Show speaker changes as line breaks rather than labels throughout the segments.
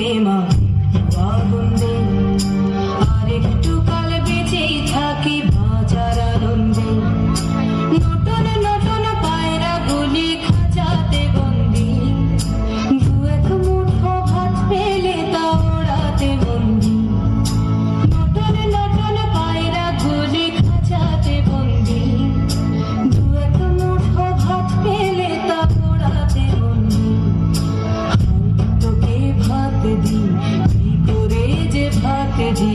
Fatima. KG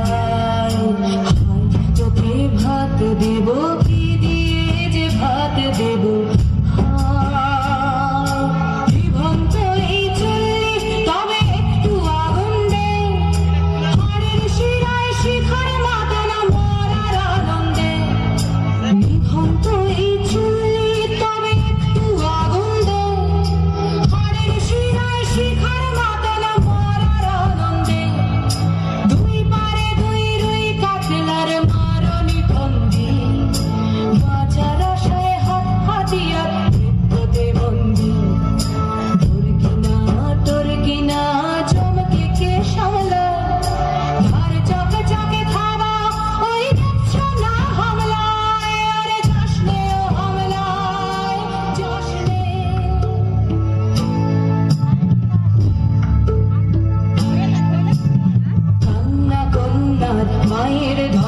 high চোখে ভাত দেবো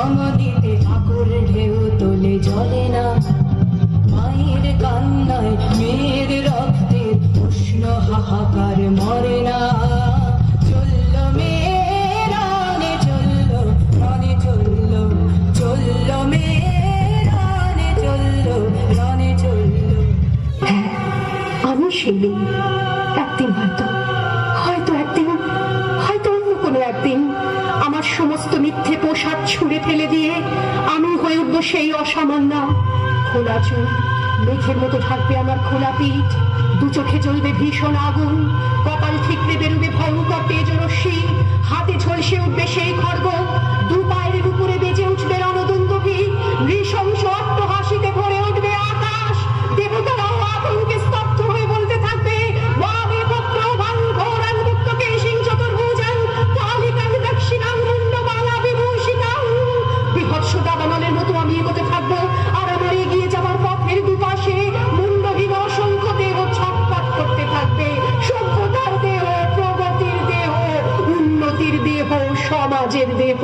ধমনীতে ঠাকুর ঢেউ তোলে জলে না। মায়ের কান্নায় মেয়ের রক্তে উষ্ণ হাহাকার মরে না। চলল মেয়ের আনে, চলল, রনে চলল চলল মেয়ের আনে, চলল, রনে চলল।
হ্যাঁ, আমি সেই একদিন হয়তো। সমস্ত মিথ্যে পোশাক ছুঁড়ে ফেলে দিয়ে আমি হয়ে উঠব সেই অসামান্য খোলা চুল। মেঘের মতো থাকবে আমার খোলা পিঠ। দু চোখে চলবে ভীষণ আগুন। কপাল কাজের দেব।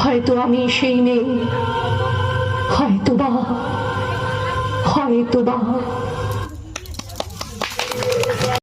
হয়তো আমি সেই নেই হয়তো বা হয়তো বা